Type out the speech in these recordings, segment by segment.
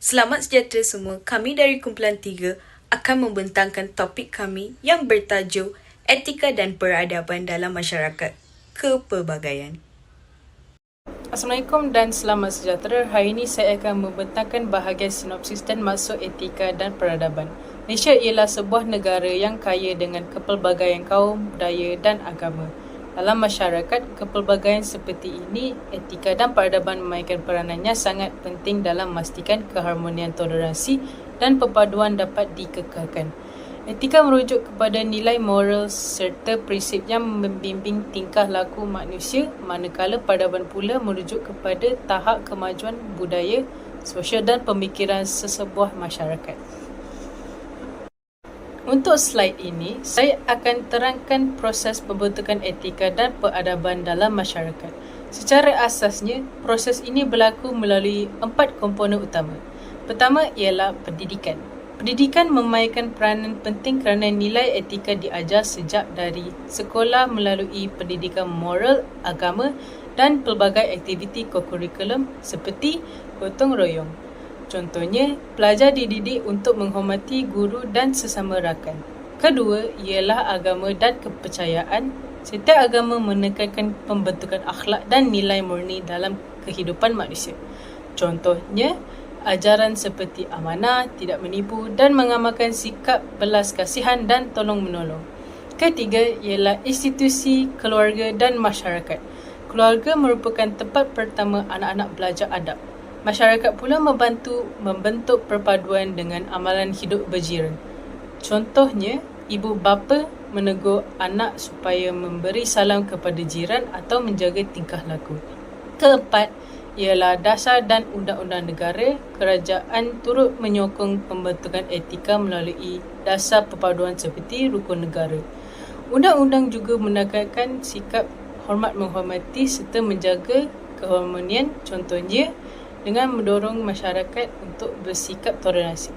Selamat sejahtera semua. Kami dari Kumpulan 3 akan membentangkan topik kami yang bertajuk Etika dan Peradaban dalam Masyarakat Kepelbagaian. Assalamualaikum dan selamat sejahtera. Hari ini saya akan membentangkan bahagian sinopsis dan maksud etika dan peradaban. Malaysia ialah sebuah negara yang kaya dengan kepelbagaian kaum, budaya dan agama. Dalam masyarakat, kepelbagaian seperti ini, etika dan peradaban memainkan peranannya sangat penting dalam memastikan keharmonian toleransi dan perpaduan dapat dikekalkan. Etika merujuk kepada nilai moral serta prinsip yang membimbing tingkah laku manusia manakala peradaban pula merujuk kepada tahap kemajuan budaya, sosial dan pemikiran sesebuah masyarakat. Untuk slide ini, saya akan terangkan proses pembentukan etika dan peradaban dalam masyarakat. Secara asasnya, proses ini berlaku melalui empat komponen utama. Pertama ialah pendidikan. Pendidikan memainkan peranan penting kerana nilai etika diajar sejak dari sekolah melalui pendidikan moral, agama dan pelbagai aktiviti kokurikulum seperti gotong royong. Contohnya, pelajar dididik untuk menghormati guru dan sesama rakan. Kedua ialah agama dan kepercayaan. Setiap agama menekankan pembentukan akhlak dan nilai murni dalam kehidupan manusia. Contohnya, ajaran seperti amanah, tidak menipu dan mengamalkan sikap belas kasihan dan tolong menolong. Ketiga ialah institusi, keluarga dan masyarakat. Keluarga merupakan tempat pertama anak-anak belajar adab. Masyarakat pula membantu membentuk perpaduan dengan amalan hidup berjiran. Contohnya, ibu bapa menegur anak supaya memberi salam kepada jiran atau menjaga tingkah laku. Keempat, ialah dasar dan undang-undang negara, kerajaan turut menyokong pembentukan etika melalui dasar perpaduan seperti rukun negara. Undang-undang juga menekankan sikap hormat menghormati serta menjaga keharmonian contohnya dengan mendorong masyarakat untuk bersikap toleransi.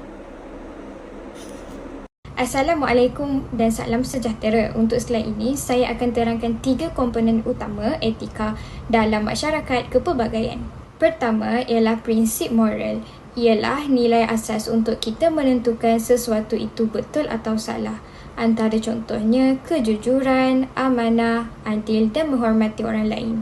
Assalamualaikum dan salam sejahtera. Untuk slide ini, saya akan terangkan tiga komponen utama etika dalam masyarakat kepelbagaian. Pertama ialah prinsip moral. Ialah nilai asas untuk kita menentukan sesuatu itu betul atau salah. Antara contohnya kejujuran, amanah, adil dan menghormati orang lain.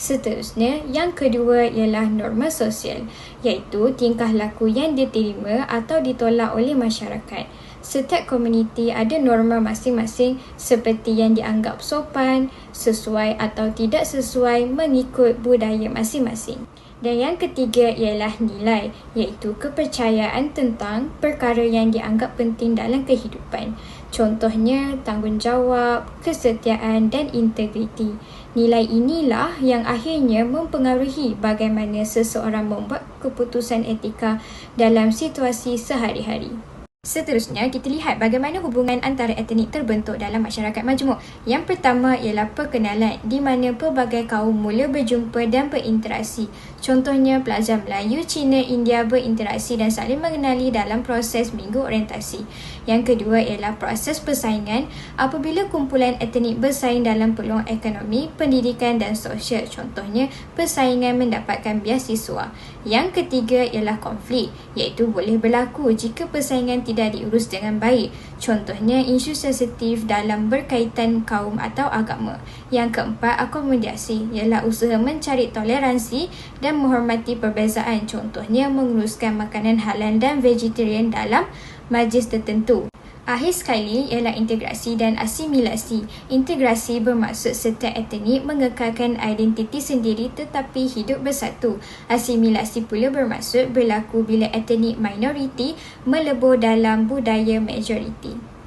Seterusnya, yang kedua ialah norma sosial, iaitu tingkah laku yang diterima atau ditolak oleh masyarakat setiap komuniti ada norma masing-masing seperti yang dianggap sopan, sesuai atau tidak sesuai mengikut budaya masing-masing. Dan yang ketiga ialah nilai, iaitu kepercayaan tentang perkara yang dianggap penting dalam kehidupan. Contohnya tanggungjawab, kesetiaan dan integriti. Nilai inilah yang akhirnya mempengaruhi bagaimana seseorang membuat keputusan etika dalam situasi sehari-hari. Seterusnya, kita lihat bagaimana hubungan antara etnik terbentuk dalam masyarakat majmuk. Yang pertama ialah perkenalan di mana pelbagai kaum mula berjumpa dan berinteraksi. Contohnya, pelajar Melayu, Cina, India berinteraksi dan saling mengenali dalam proses minggu orientasi. Yang kedua ialah proses persaingan apabila kumpulan etnik bersaing dalam peluang ekonomi, pendidikan dan sosial. Contohnya, persaingan mendapatkan biasiswa. Yang ketiga ialah konflik, iaitu boleh berlaku jika persaingan tidak diurus dengan baik. Contohnya isu sensitif dalam berkaitan kaum atau agama. Yang keempat, akomodasi ialah usaha mencari toleransi dan menghormati perbezaan. Contohnya menguruskan makanan halal dan vegetarian dalam majlis tertentu. Akhir sekali ialah integrasi dan asimilasi. Integrasi bermaksud setiap etnik mengekalkan identiti sendiri tetapi hidup bersatu. Asimilasi pula bermaksud berlaku bila etnik minoriti melebur dalam budaya majoriti.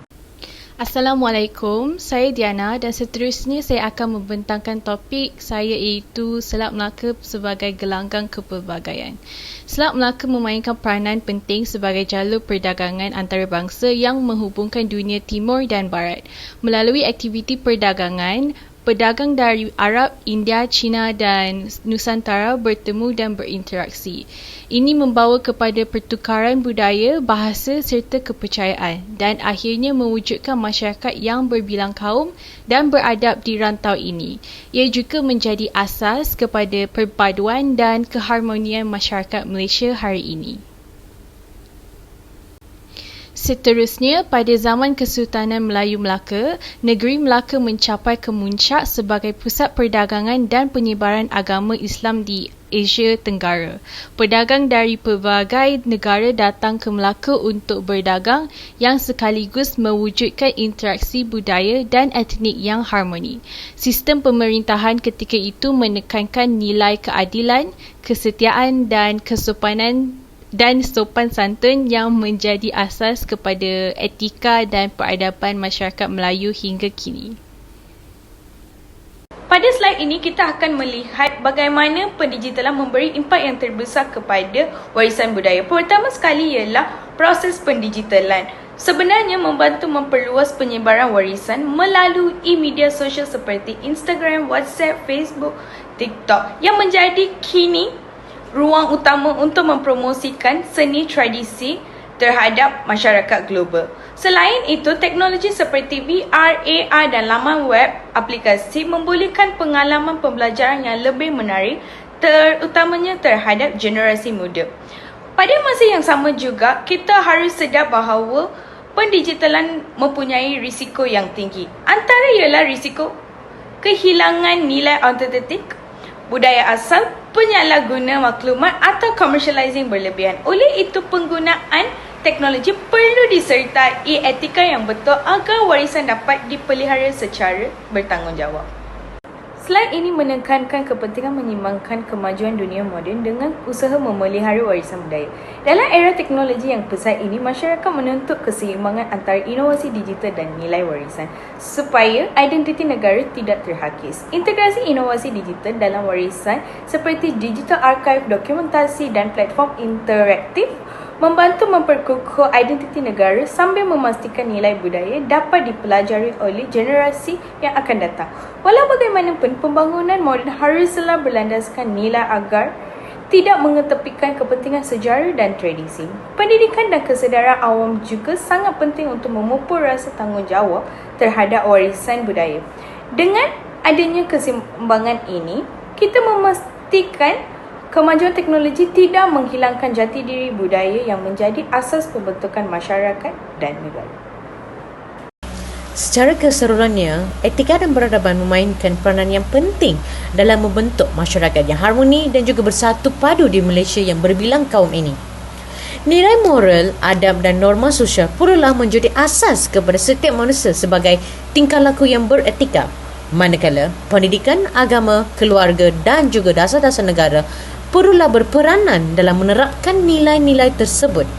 Assalamualaikum, saya Diana dan seterusnya saya akan membentangkan topik saya iaitu Selat Melaka sebagai gelanggang kepelbagaian. Selat Melaka memainkan peranan penting sebagai jalur perdagangan antarabangsa yang menghubungkan dunia timur dan barat. Melalui aktiviti perdagangan, pedagang dari Arab, India, China dan Nusantara bertemu dan berinteraksi. Ini membawa kepada pertukaran budaya, bahasa serta kepercayaan dan akhirnya mewujudkan masyarakat yang berbilang kaum dan beradab di rantau ini. Ia juga menjadi asas kepada perpaduan dan keharmonian masyarakat Malaysia hari ini. Seterusnya, pada zaman Kesultanan Melayu Melaka, negeri Melaka mencapai kemuncak sebagai pusat perdagangan dan penyebaran agama Islam di Asia Tenggara. Pedagang dari pelbagai negara datang ke Melaka untuk berdagang yang sekaligus mewujudkan interaksi budaya dan etnik yang harmoni. Sistem pemerintahan ketika itu menekankan nilai keadilan, kesetiaan dan kesopanan dan sopan santun yang menjadi asas kepada etika dan peradaban masyarakat Melayu hingga kini. Pada slide ini kita akan melihat bagaimana pendigitalan memberi impak yang terbesar kepada warisan budaya. Pertama sekali ialah proses pendigitalan. Sebenarnya membantu memperluas penyebaran warisan melalui media sosial seperti Instagram, WhatsApp, Facebook, TikTok yang menjadi kini ruang utama untuk mempromosikan seni tradisi terhadap masyarakat global. Selain itu, teknologi seperti VR, AR dan laman web aplikasi membolehkan pengalaman pembelajaran yang lebih menarik terutamanya terhadap generasi muda. Pada masa yang sama juga, kita harus sedar bahawa pendigitalan mempunyai risiko yang tinggi. Antara ialah risiko kehilangan nilai autentik budaya asal, penyalahguna maklumat atau commercializing berlebihan. Oleh itu, penggunaan teknologi perlu disertai etika yang betul agar warisan dapat dipelihara secara bertanggungjawab. Slide ini menekankan kepentingan menyimbangkan kemajuan dunia moden dengan usaha memelihara warisan budaya. Dalam era teknologi yang pesat ini, masyarakat menuntut keseimbangan antara inovasi digital dan nilai warisan supaya identiti negara tidak terhakis. Integrasi inovasi digital dalam warisan seperti digital archive, dokumentasi dan platform interaktif membantu memperkukuh identiti negara sambil memastikan nilai budaya dapat dipelajari oleh generasi yang akan datang. Walau bagaimanapun, pembangunan moden haruslah berlandaskan nilai agar tidak mengetepikan kepentingan sejarah dan tradisi. Pendidikan dan kesedaran awam juga sangat penting untuk memupur rasa tanggungjawab terhadap warisan budaya. Dengan adanya keseimbangan ini, kita memastikan Kemajuan teknologi tidak menghilangkan jati diri budaya yang menjadi asas pembentukan masyarakat dan negara. Secara keseluruhannya, etika dan peradaban memainkan peranan yang penting dalam membentuk masyarakat yang harmoni dan juga bersatu padu di Malaysia yang berbilang kaum ini. Nilai moral, adab dan norma sosial perlulah menjadi asas kepada setiap manusia sebagai tingkah laku yang beretika. Manakala pendidikan, agama, keluarga dan juga dasar-dasar negara perlulah berperanan dalam menerapkan nilai-nilai tersebut.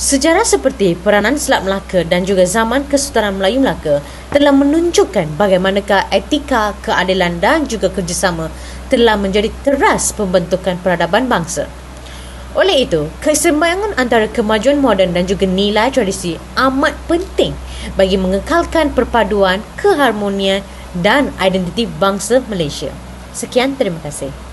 Sejarah seperti peranan Selat Melaka dan juga zaman Kesultanan Melayu Melaka telah menunjukkan bagaimanakah etika, keadilan dan juga kerjasama telah menjadi teras pembentukan peradaban bangsa. Oleh itu, keseimbangan antara kemajuan moden dan juga nilai tradisi amat penting bagi mengekalkan perpaduan, keharmonian dan identiti bangsa Malaysia. Sekian, terima kasih.